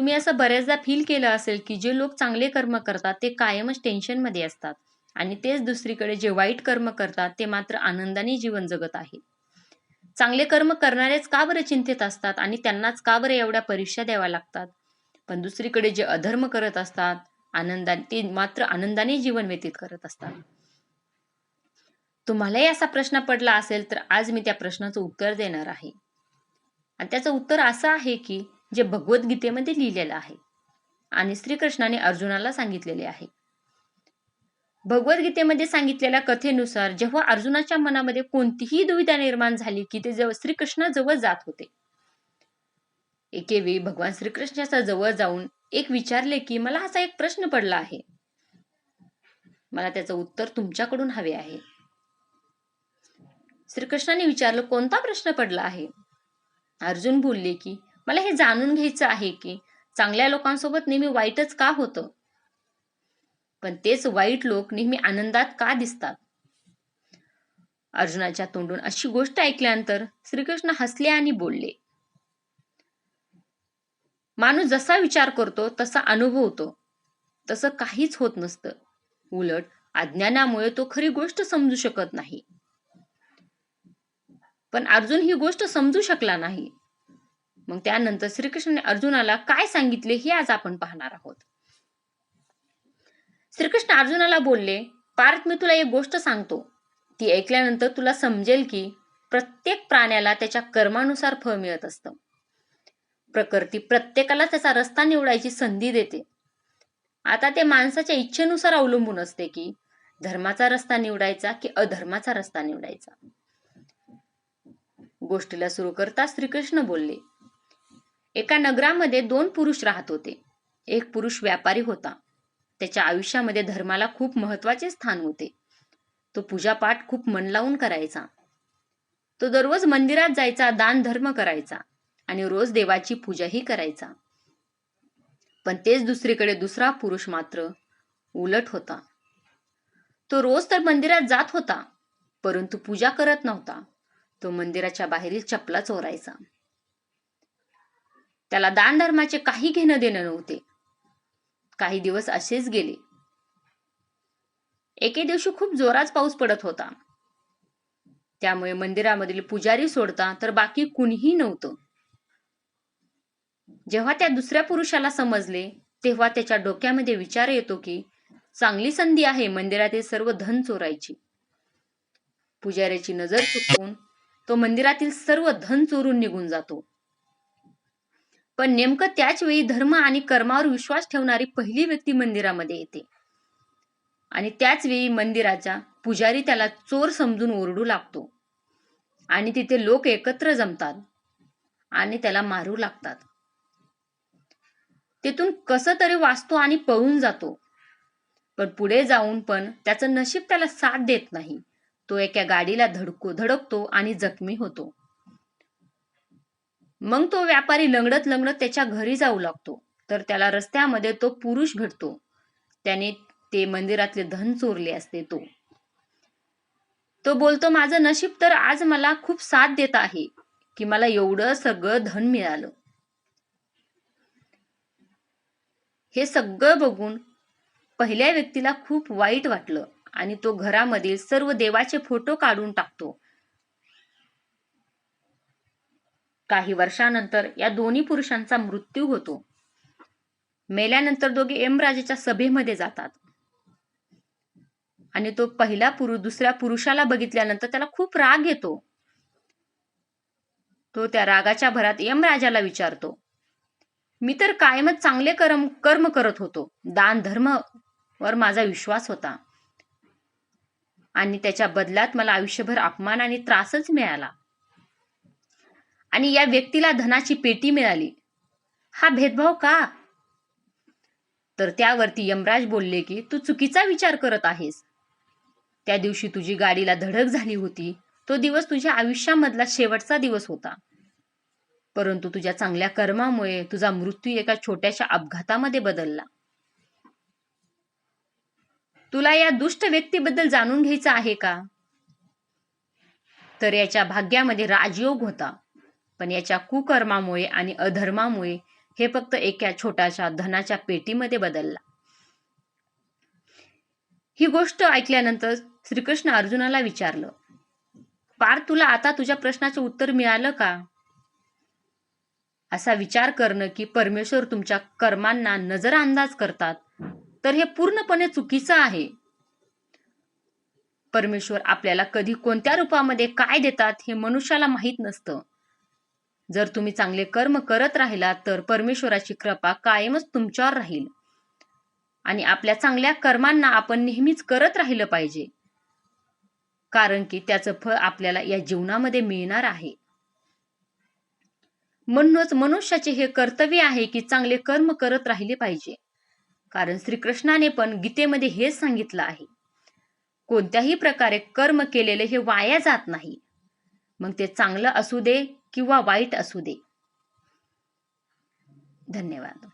तुम्ही असं बऱ्याचदा फील केलं असेल की जे लोक चांगले कर्म करतात ते कायमच टेन्शनमध्ये असतात. आणि तेच दुसरीकडे जे वाईट कर्म करतात ते मात्र आनंदाने जीवन जगत आहेत. चांगले कर्म करणारेच का बरं चिंतेत असतात आणि त्यांनाच का बरं एवढ्या परीक्षा द्याव्या लागतात? पण दुसरीकडे जे अधर्म करत असतात आनंदाने ते मात्र आनंदाने जीवन व्यतीत करत असतात. तुम्हालाही असा प्रश्न पडला असेल तर आज मी त्या प्रश्नाचं उत्तर देणार आहे. आणि त्याचं उत्तर असं आहे की जे भगवद्गीतेमध्ये लिहिलेलं आहे. आणि श्रीकृष्णाने अर्जुनाला सांगितलेले आहे. भगवद्गीतेमध्ये सांगितलेल्या कथेनुसार जेव्हा अर्जुनाच्या मनामध्ये कोणतीही दुविधा निर्माण झाली की ते जेव्हा श्रीकृष्णाजवळ जात होते. एकेवेळी भगवान श्रीकृष्णाच्या जवळ जाऊन एक विचारले की मला असा एक प्रश्न पडला आहे. मला त्याचं उत्तर तुमच्याकडून हवे आहे. श्रीकृष्णाने विचारलं कोणता प्रश्न पडला आहे? अर्जुन बोलले की मला हे जाणून घ्यायचं आहे की चांगल्या लोकांसोबत नेहमी वाईटच का होतं? पण तेच वाईट लोक नेहमी आनंदात का दिसतात? अर्जुनाच्या तोंडून अशी गोष्ट ऐकल्यानंतर श्रीकृष्ण हसले आणि बोलले माणूस जसा विचार करतो तसा अनुभवतो तसं काहीच होत नसतं. उलट अज्ञानामुळे तो खरी गोष्ट समजू शकत नाही. पण अर्जुन ही गोष्ट समजू शकला नाही. मग त्यानंतर श्रीकृष्णाने अर्जुनाला काय सांगितले हे आज आपण पाहणार आहोत. श्रीकृष्ण अर्जुनाला बोलले पार्थ मी तुला एक गोष्ट सांगतो. ती ऐकल्यानंतर तुला समजेल की प्रत्येक प्राण्याला त्याच्या कर्मानुसार फळ मिळत असतं. प्रकृती प्रत्येकाला त्याचा रस्ता निवडायची संधी देते. आता ते माणसाच्या इच्छेनुसार अवलंबून असते की धर्माचा रस्ता निवडायचा की अधर्माचा रस्ता निवडायचा. गोष्टीला सुरू करता श्रीकृष्ण बोलले एका नगरामध्ये दोन पुरुष राहत होते. एक पुरुष व्यापारी होता. त्याच्या आयुष्यामध्ये धर्माला खूप महत्त्वाचे स्थान होते. तो पूजापाठ खूप मन लावून करायचा. तो दररोज मंदिरात जायचा दान धर्म करायचा आणि रोज देवाची पूजाही करायचा. पण तेच दुसरीकडे दुसरा पुरुष मात्र उलट होता. तो रोज तर मंदिरात जात होता परंतु पूजा करत नव्हता. तो मंदिराच्या बाहेरील चपला चोरायचा. त्याला दान धर्माचे काही घेणं देणं नव्हते. काही दिवस असेच गेले. एके दिवशी खूप जोरात पाऊस पडत होता. त्यामुळे मंदिरामधील पुजारी सोडता तर बाकी कुणीही नव्हतं. जेव्हा त्या दुसऱ्या पुरुषाला समजले तेव्हा त्याच्या डोक्यामध्ये विचार येतो की चांगली संधी आहे मंदिरातील सर्व धन चोरायची. पुजाऱ्याची नजर चुकवून तो मंदिरातील सर्व धन चोरून निघून जातो. पण नेमकं त्याच वेळी धर्म आणि कर्मावर विश्वास ठेवणारी पहिली व्यक्ती मंदिरामध्ये येते. आणि त्याच वेळी मंदिराचा पुजारी त्याला चोर समजून ओरडू लागतो. आणि तिथे लोक एकत्र जमतात आणि त्याला मारू लागतात. तिथून कसं तरी वाचतो आणि पळून जातो. पण पुढे जाऊन पण त्याचं नशीब त्याला साथ देत नाही. तो एका गाडीला धडको धडकतो आणि जखमी होतो. मग तो व्यापारी लंगडत लंगडत त्याच्या घरी जाऊ लागतो. तर त्याला रस्त्यामध्ये तो पुरुष भेटतो. त्याने ते मंदिरातले धन चोरले असते तो. तो बोलतो माझं नशीब तर आज मला खूप साथ देत आहे की मला एवढं सगळं धन मिळालं. हे सगळं बघून पहिल्या व्यक्तीला खूप वाईट वाटलं आणि तो घरामधील सर्व देवाचे फोटो काढून टाकतो. काही वर्षानंतर या दोन्ही पुरुषांचा मृत्यू होतो. मेल्यानंतर दोघे यमराजेच्या सभेमध्ये जातात. आणि तो पहिला पुरुष दुसऱ्या पुरुषाला बघितल्यानंतर त्याला खूप राग येतो. तो त्या रागाच्या भरात यमराजाला विचारतो मी तर कायमच चांगले कर्म कर्म करत होतो. दान धर्म वर माझा विश्वास होता. आणि त्याच्या बदल्यात मला आयुष्यभर अपमान आणि त्रासच मिळाला. आणि या व्यक्तीला धनाची पेटी मिळाली. हा भेदभाव का? तर त्यावरती यमराज बोलले की तू चुकीचा विचार करत आहेस. त्या दिवशी तुझी गाडीला धडक झाली होती. तो दिवस तुझ्या आयुष्यामधला शेवटचा दिवस होता. परंतु तुझ्या चांगल्या कर्मामुळे तुझा मृत्यू एका छोट्याशा अपघातामध्ये बदलला. तुला या दुष्ट व्यक्तीबद्दल जाणून घ्यायचं आहे का? तर याच्या भाग्यामध्ये राजयोग होता. पण याच्या कुकर्मामुळे आणि अधर्मामुळे हे फक्त एका छोट्याशा धनाच्या पेटीमध्ये बदलला. ही गोष्ट ऐकल्यानंतर श्रीकृष्ण अर्जुनाला विचारलं पार तुला आता तुझ्या प्रश्नाचं उत्तर मिळालं का? असा विचार करणं की परमेश्वर तुमच्या कर्मांना नजरअंदाज करतात तर हे पूर्णपणे चुकीचं आहे. परमेश्वर आपल्याला कधी कोणत्या रूपामध्ये काय देतात हे मनुष्याला माहीत नसतं. जर तुम्ही चांगले कर्म करत राहिलात तर परमेश्वराची कृपा कायमच तुमच्यावर राहील. आणि आपल्या चांगल्या कर्मांना आपण नेहमीच करत राहिलं पाहिजे. कारण की त्याचं फळ आपल्याला या जीवनामध्ये मिळणार आहे. म्हणूनच मनुष्याचे हे कर्तव्य आहे की चांगले कर्म करत राहिले पाहिजे. कारण श्रीकृष्णाने पण गीतेमध्ये हेच सांगितलं आहे. कोणत्याही प्रकारे कर्म केलेले हे वाया जात नाही. मग ते चांगलं असू दे किंवा वाईट असू दे. धन्यवाद.